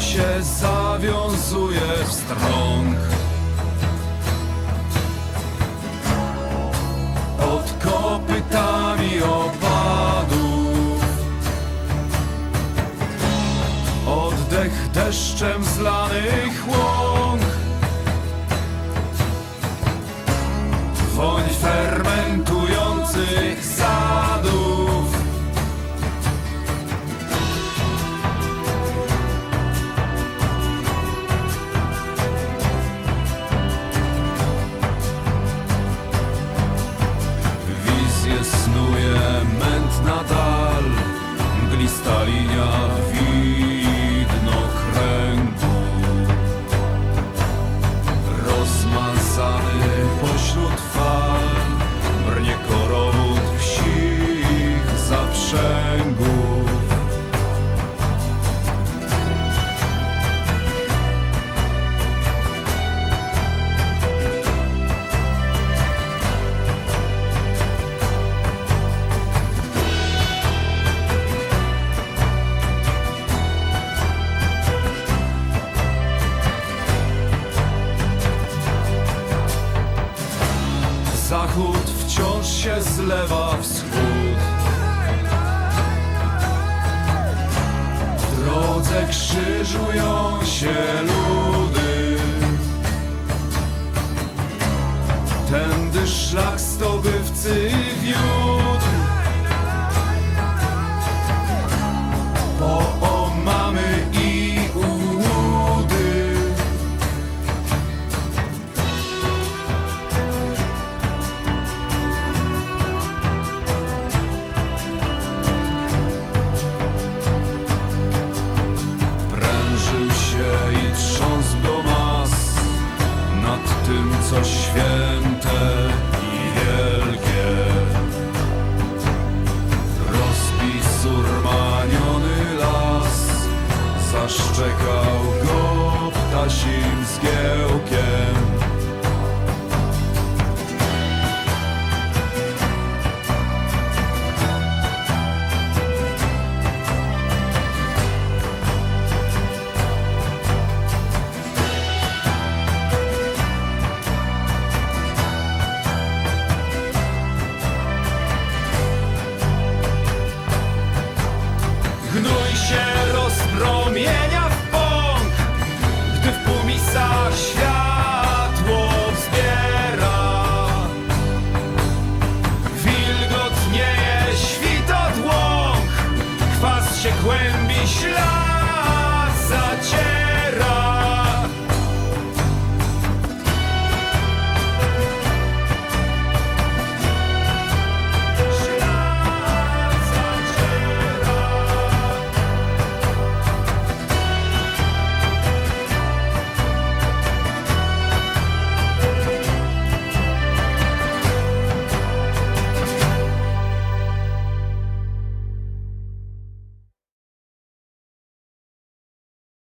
się zawiązuje w strąg. Pod kopytami opadów Oddech deszczem zlanych łąk Woń fermentujących Άρα είναι Zachód wciąż się zlewa wschód. W drodze krzyżują się ludy. Tędy szlak zdobywcy wiódł co święte i wielkie. rozpisurmaniony las zaszczekał go ptasim zgiełkiem. głębi ślasa cię.